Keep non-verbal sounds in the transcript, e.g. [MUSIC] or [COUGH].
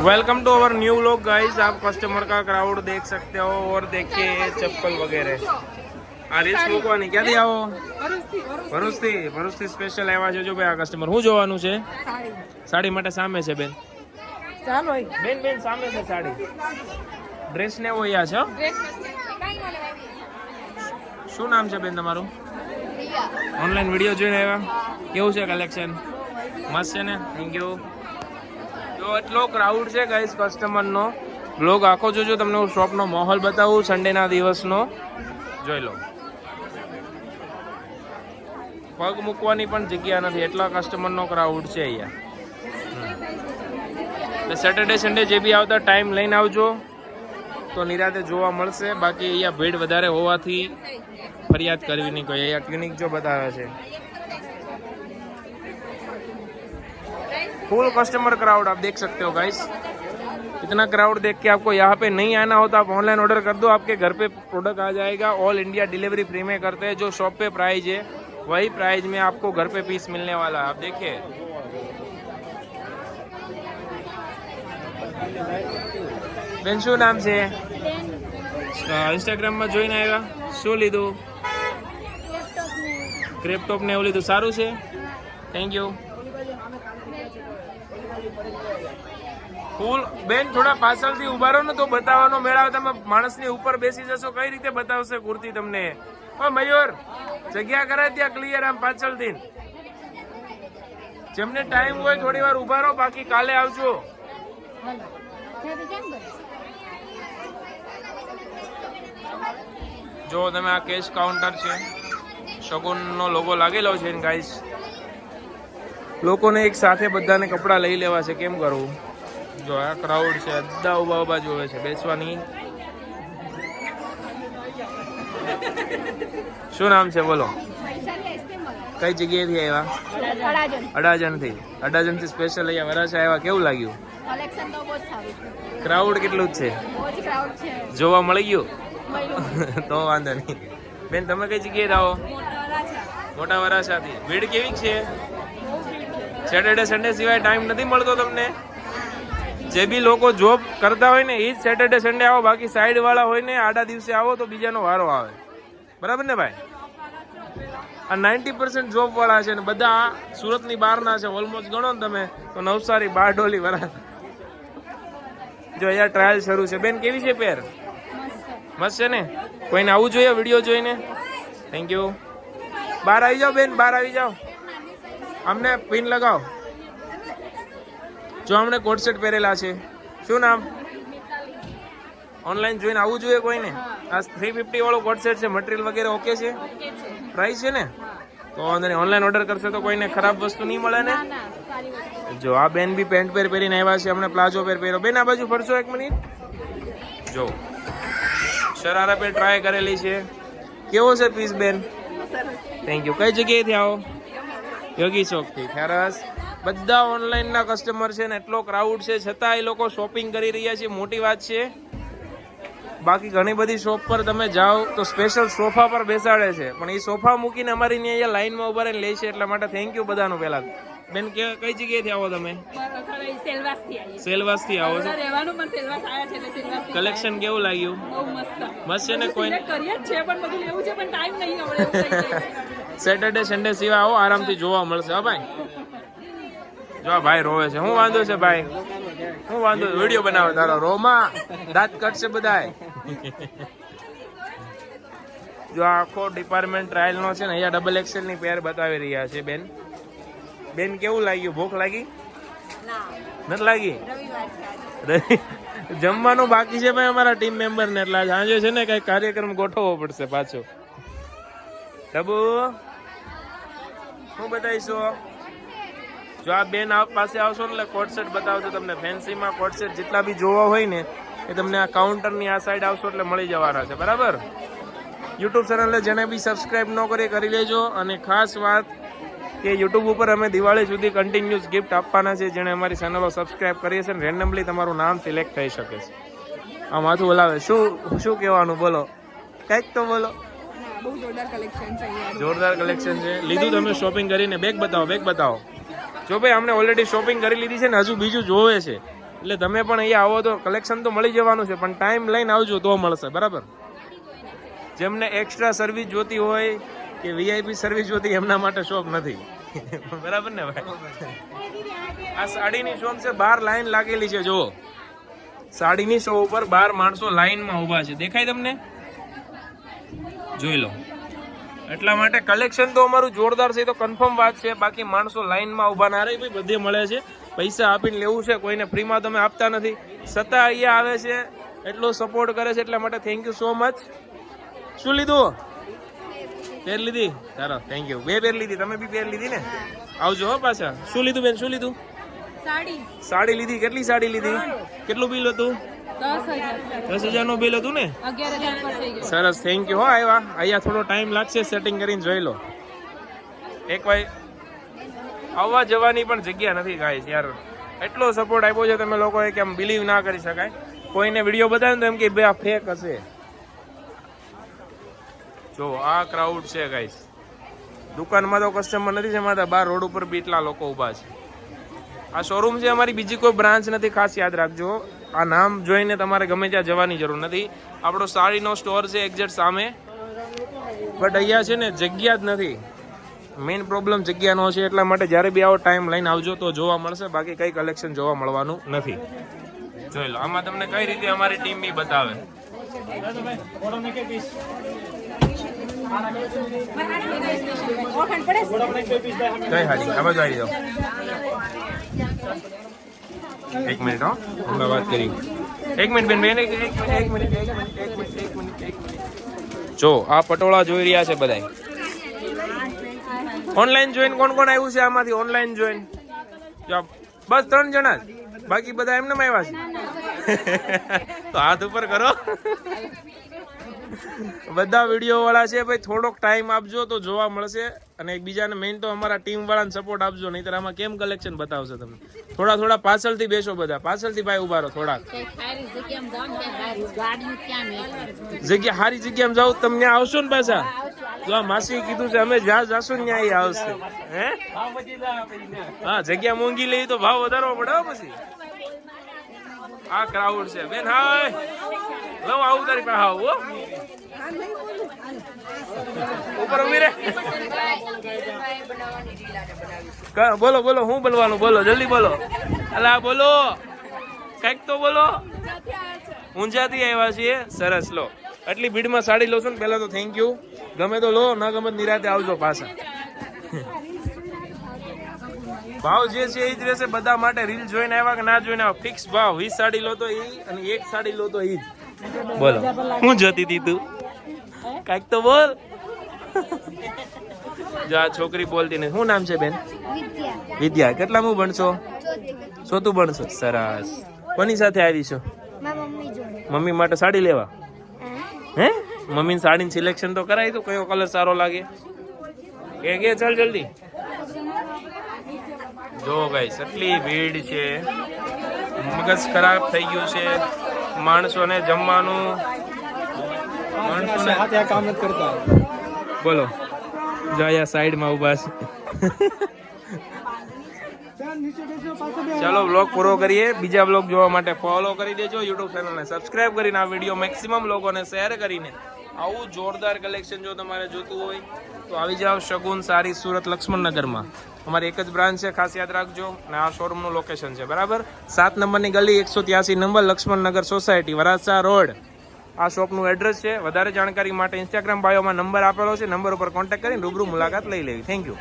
Welcome to our new लोग guys आप customer का क्राउड देख सकते हो और देखिए चप्पल वगैरह આ રીલ્સ મૂકવાની ક્યાંથી આવો ભરૂચથી ભરૂચથી સ્પેશિયલ આવ્યા છે જો ભાઈ આ કસ્ટમર શું જોવાનું છે સાડી માટે સામે છે બેન ચાલો બેન બેન સામે છે સાડી ડ્રેસ ને એવો અહીંયા છે હો. શું નામ છે બેન તમારું ઓનલાઈન વિડીયો જોઈને આવ્યા કેવું છે કલેક્શન મસ્ત છે ને થેન્ક યુ જો એટલો ક્રાઉડ છે ગાઈસ કસ્ટમરનો બ્લોગ આખો જોજો તમને હું શોપનો માહોલ બતાવું સન્ડેના દિવસનો. જોઈ લો. પગ મૂકવાની પણ જગ્યા નથી, એટલા કસ્ટમરનો ક્રાઉડ છે અહીંયા. સેટરડે સન્ડે જે બી આવતા ટાઈમ લઈને આવજો. તો નિરાતે જોવા મળશે. બાકી અહીંયા ભીડ વધારે હોવાથી ફરિયાદ કરવી નહીં કોઈ. અહીંયા ક્લિનિક જો બતાવે છે. फुल कस्टमर क्राउड आप देख सकते हो गाइस इतना क्राउड देख के आपको यहाँ पे नहीं आना हो तो आप ऑनलाइन ऑर्डर कर दो आपके घर पे प्रोडक्ट आ जाएगा ऑल इंडिया डिलीवरी फ्री में करते हैं जो शॉप पे प्राइस है वही प्राइस में आपको घर पे पीस मिलने वाला है आप देखिए બેન શું નામ છે ઇન્સ્ટાગ્રામમાં જોઈને આવ્યા શું લીધું ક્રેપ ટોપ ને એવું લીધું સારું છે થેન્ક યુ ફૂલ બેન થોડા પાછળથી ઊભા રહો ને તો બતાવવાનો મેળાવે તમે માણસની ઉપર બેસી જશો. કઈ રીતે બતાવશે કુર્તી તમને? ઓ મયુર, જગ્યા કરે ત્યાં ક્લિયર આમ પાછળથી. જેમને ટાઈમ હોય થોડી વાર ઊભા રહો, બાકી કાલે આવજો. જો તમે આ કેશ કાઉન્ટર છે, શગુનનો લોગો લાગેલો છે ગાઈસ લોકોને એક સાથે બધાને કપડાં લઈ લેવા છે. કેમ કરવું? જો આ ક્રાઉડ છે બધા ઊભા ઊભા જોવે છે બેસવાની. શું નામ છે? બોલો. કઈ જગ્યાએથી આવ્યા? અડાજણથી. અડાજણથી સ્પેશિયલ અહીંયા વરાછા આવ્યા. કેવું લાગ્યું? કલેક્શન તો બહુ જ સારું છે. ક્રાઉડ કેટલું જ છે? બહુ જ ક્રાઉડ છે. જોવા મળી ગયું? [LAUGHS] તો વાંધો નહીં. બેન તમે કઈ જગ્યાએ આવો મોટા વરાછા. મોટા વરાછાથી. ભીડ કેવી છે? સેટરડે સન્ડે સિવાય ટાઈમ નથી મળતો તમને? જે બી લોકો જોબ કરતા હોય ને એ જ સેટરડે સન્ડે આવો. બાકી સાઈડ વાળા હોય ને, આડા દિવસે આવો તો બીજાનો વારો આવે. બરાબર ને ભાઈ? આ નાઇન્ટી પર્સન્ટ જોબ વાળા છે ને, બધા સુરતની બહારના છે. ઓલમોસ્ટ ગણો ને તમે, તો નવસારી, બારડોલી વરા જો અહીંયા ટ્રાયલ શરૂ છે. બેન, કેવી છે પેર? મસ્ત છે ને? કોઈને આવું જોઈએ વીડિયો જોઈને? થેન્ક યુ બહાર આવી જાઓ બેન, બહાર આવી જાઓ. અમને પિન લગાવો. જો અમને કોટ સેટ પહેરેલા છે. શું નામ? ઓનલાઈન જોઈને આવવું જોઈએ કોઈને? આ થ્રી ફિફ્ટી વાળો કોટ સેટ છે મટીરિયલ વગેરે ઓકે છે? પ્રાઇસ છે. ને? તો નહીં ઓનલાઈન ઓર્ડર કરશે તો કોઈને ખરાબ વસ્તુ નહીં મળે ને? જો આ બેન બી પેન્ટ પેર પહેરીને આવ્યા છે અમને પ્લાઝો પેર પહેરો બેન આ બાજુ ફરશો એક મિનિટ. જો શરારા પેર ટ્રાય કરેલી છે. કેવો છે પીસ બેન? થેન્ક યુ કઈ જગ્યાએથી આવો? યોગી ચોકથી ખેરસ બધા ઓનલાઈનના કસ્ટમર છે ને એટલો ક્રાઉડ છે છતાં એ લોકો શોપિંગ કરી રહ્યા છે મોટી વાત છે. બાકી ઘણી બધી શોપ પર તમે જાઓ તો સ્પેશિયલ સોફા પર બેસાડે છે. પણ એ સોફા મૂકીને અમારી અહીંયા લાઈનમાં ઊભા રહીને લે છે એટલા માટે થેન્ક યુ બધાનું પહેલા. બેન કે કઈ જગ્યાએથી આવો તમે? સેલવાસથી આવો છો? કલેક્શન કેવું લાગ્યું? મસ્ત. છે ને કોઈ? કરીએ જ છે પણ બધું લેવું છે પણ ટાઈમ નહીં. સેટરડે સન્ડે સિવાય આવો આરામથી જોવા મળશે હા ભાઈ. જો આ ભાઈ રોવે છે. શું વાંધો છે ભાઈ? શું વાંધો? વીડિયો બનાવે તારો. રોમાં દાંત કટશે બધાય. જો આખો ડિપાર્ટમેન્ટ ટ્રાયલ નો છે ને અહીંયા ડબલ એક્સેલની પેર બતાવી રહ્યા છે બેન. બેન કેવું લાગ્યું? ભૂખ લાગી? નથી લાગી? જમવાનું બાકી છે ભાઈ અમારા ટીમ મેમ્બર ને એટલે આજ છે ને કઈ કાર્યક્રમ ગોઠવવો પડશે પાછો. ડબુ શું બતાવીશું જો. આ બેન આપ પાસે આવશો એટલે કોટ સેટ બતાવશે તમને. ફેન્સીમાં કોટ સેટ જેટલા બી જોવા હોય ને, એ તમને આ કાઉન્ટરની આ સાઈડ આવશો એટલે મળી જવાના છે. બરાબર? યુટ્યુબ ચેનલને જેને બી સબસ્ક્રાઈબ ન કરી કરી લેજો. અને ખાસ વાત કે યુટ્યુબ ઉપર અમે દિવાળી સુધી કન્ટિન્યુઅસ ગિફ્ટ આપવાના છે. જેણે અમારી ચેનલો સબસ્ક્રાઈબ કરીએ છે અને રેન્ડમલી તમારું નામ સિલેક્ટ થઈ શકે છે. આ માથું બોલાવે. શું શું કહેવાનું? બોલો. કંઈક તો બોલો. બહુ જોરદાર કલેક્શન છે અહીંયા. જોરદાર કલેક્શન છે. લીધું તમે શોપિંગ કરીને. બેગ બતાવો બેગ બતાવો. જો ભાઈ અમને ઓલરેડી શોપિંગ કરી લીધી છે ને હજુ બીજું જોવે છે. એટલે તમે પણ અહીંયા આવો તો કલેક્શન તો મળી જવાનું છે પણ ટાઈમ લઈને આવજો તો મળશે બરાબર? જેમને એક્સ્ટ્રા સર્વિસ જોતી હોય કે વીઆઈપી સર્વિસ જોતી એમના માટે શોપ નથી. બરાબર ને ભાઈ? આ સાડીની શોપ છે બાર લાઈન લાગેલી છે જુઓ. સાડીની શો ઉપર બાર માણસો લાઈનમાં ઊભા છે. દેખાય તમને? જોઈ લો. એટલા માટે કલેક્શન તો અમારું જોરદાર છે એ તો કન્ફર્મ વાત છે. બાકી માણસો લાઈનમાં ઊભા ના રહે ભાઈ બધે મળે છે. પૈસા આપીને લેવું છે કોઈને ફ્રીમાં તમે આપતા નથી. છતાં અહીંયા આવે છે એટલો સપોર્ટ કરે છે એટલા માટે થેન્ક યુ સો મચ શું લીધું? પેર લીધી? ચાલો થેન્ક યુ બે પેર લીધી તમે બી પેર લીધી ને? આવજો હો પાછા. શું લીધું બેન શું લીધું? સાડી. સાડી લીધી કેટલી સાડી લીધી? કેટલું બિલ હતું? દસ હજાર. નું બિલ હતું ને? સરસ થેન્ક યુ હો આવ્યા. અહીંયા થોડો ટાઈમ લાગશે સેટિંગ કરીને જોઈ લો. એક ભાઈ આવવા જવાની પણ જગ્યા નથી ગાઈસ યાર. એટલો સપોર્ટ આપ્યો છે તમે લોકોએ કે આમ બિલીવ ના કરી શકાય. કોઈને વીડિયો બતાવે તો એમ કે ભાઈ આ ફેક હશે. જો આ ક્રાઉડ છે ગાઈસ દુકાનમાં તો કસ્ટમર નથી જમાતા બાર રોડ ઉપર બી એટલા લોકો ઊભા છે. આ શોરૂમ છે અમારી બીજી કોઈ બ્રાન્ચ નથી ખાસ યાદ રાખજો. આ નામ જોઈને તમારે ગમે ત્યાં જવાની જરૂર નથી. આપણો સાડીનો સ્ટોર છે એક્ઝેક્ટ સામે. બટ અહીંયા છે ને જગ્યા જ નથી. મેઇન પ્રોબ્લેમ જગ્યાનો છે એટલા માટે જ્યારે બી આવો ટાઈમ લઈને આવજો તો જોવા મળશે. બાકી કંઈ કલેક્શન જોવા મળવાનું નથી. જોઈ લો આમાં તમને કઈ રીતે અમારી ટીમ બી બતાવે. કઈ હાડી આ બાજુ આવી જાઓ. એક મિનિટ હો. હમણાં વાત કરી. એક મિનિટ બેન બેન એક મિનિટ એક મિનિટ એક મિનિટ એક મિનિટ એક મિનિટ એક મિનિટ જો આ પટોળા જોઈ રહ્યા છે બધાય. ઓનલાઈન જોઈન કોણ કોણ આવ્યું છે આમાંથી? ઓનલાઈન જોઈન જો બસ ત્રણ જણા જ. બાકી બધા એમને આવ્યા છે. [LAUGHS] તો હાથ ઉપર કરો. બધા વીડિયો વાળા છે ભાઈ થોડોક ટાઈમ આપજો તો જોવા મળશે. અને એકબીજાને મેઇન તો અમારા ટીમ વાળાને સપોર્ટ આપજો નહીતર આમાં કેમ કલેક્શન બતાવશે તમને થોડા થોડા પાછળથી બેસો બધા. પાછળથી ભાઈ ઊભા રહો થોડાક. જગ્યા સારી જગ્યામાં જાવ તમને આવશો ને પાછા? જો આ માસી કીધું છે અમે જ્યાં જાશું ને ત્યાં આવશે. હે? હા જગ્યા મોંઘી લઈ તો ભાવ વધારવો પડે પછી. આ ક્રાઉડ છે. બેન હાય! લઉં આવું તારી પાસે આવું ઉપર ઊભી રે બોલો બોલો હું બોલવાનું બોલો જલ્દી બોલો અલા બોલો કંઈક તો બોલો ઊંઝાથી આવ્યા છીએ સરસ લો આટલી ભીડમાં સાડી લો છો ને પહેલાં તો થેન્ક યુ ગમે તો લો ના ગમે નિરાતે આવજો પાછા ભાવ જે છે એ જ રહેશે બધા માટે રીલ જોઈને આવ્યા કે ના જોઈને આવ્યા ફિક્સ ભાવ વીસ સાડી લો તો એ અને એક સાડી લો તો એ જ બોલો. હું જતી હતી તું? કાંઈક તો બોલ. જો આ છોકરી બોલતી નથી શું નામ છે બેન? વિદ્યા. કેટલા કેટલામું ભણશો? ચોથું ભણશો? સરસ. કોની સાથે આવી છો? મમ્મી માટે સાડી લેવા? હે. મમ્મી સાડીનું સિલેક્શન તો કરાય તો કયો કલર સારો લાગે? કે કે ચાલ જલ્દી. જો ગાઈસ એટલી ભીડ છે. મગજ ખરાબ થઈ ગયું છે. માણસોને જમવાનું માણસોને હાથે આ કામ નથી કરતા. બોલો. જયા સાઈડમાં ઊભા છે. ચાલો બ્લોગ પૂરો કરીએ. બીજા બ્લોગ જોવા માટે ફોલો કરી દેજો યુટ્યુબ ચેનલને સબસ્ક્રાઇબ કરીને આ વીડિયો મેક્સિમમ લોકોને શેર કરીને આવું જોરદાર કલેક્શન જો તમારે જોતું હોય તો આવી જાઓ શગુન સારી સુરત લક્ષ્મણનગરમાં. અમારી એક જ બ્રાન્ચ છે, ખાસ યાદ રાખજો. અને આ શોરૂમનું લોકેશન છે, બરાબર? સાત નંબરની ગલી, એકસો ત્યાસી number Laxman Nagar society Varachha road. આ શોપનું એડ્રેસ છે. વધારે જાણકારી માટે ઇન્સ્ટાગ્રામ બાયોમાં નંબર આપેલો છે. નંબર ઉપર કોન્ટેક્ટ કરીને રૂબરૂ મુલાકાત લઈ લેવી. Thank you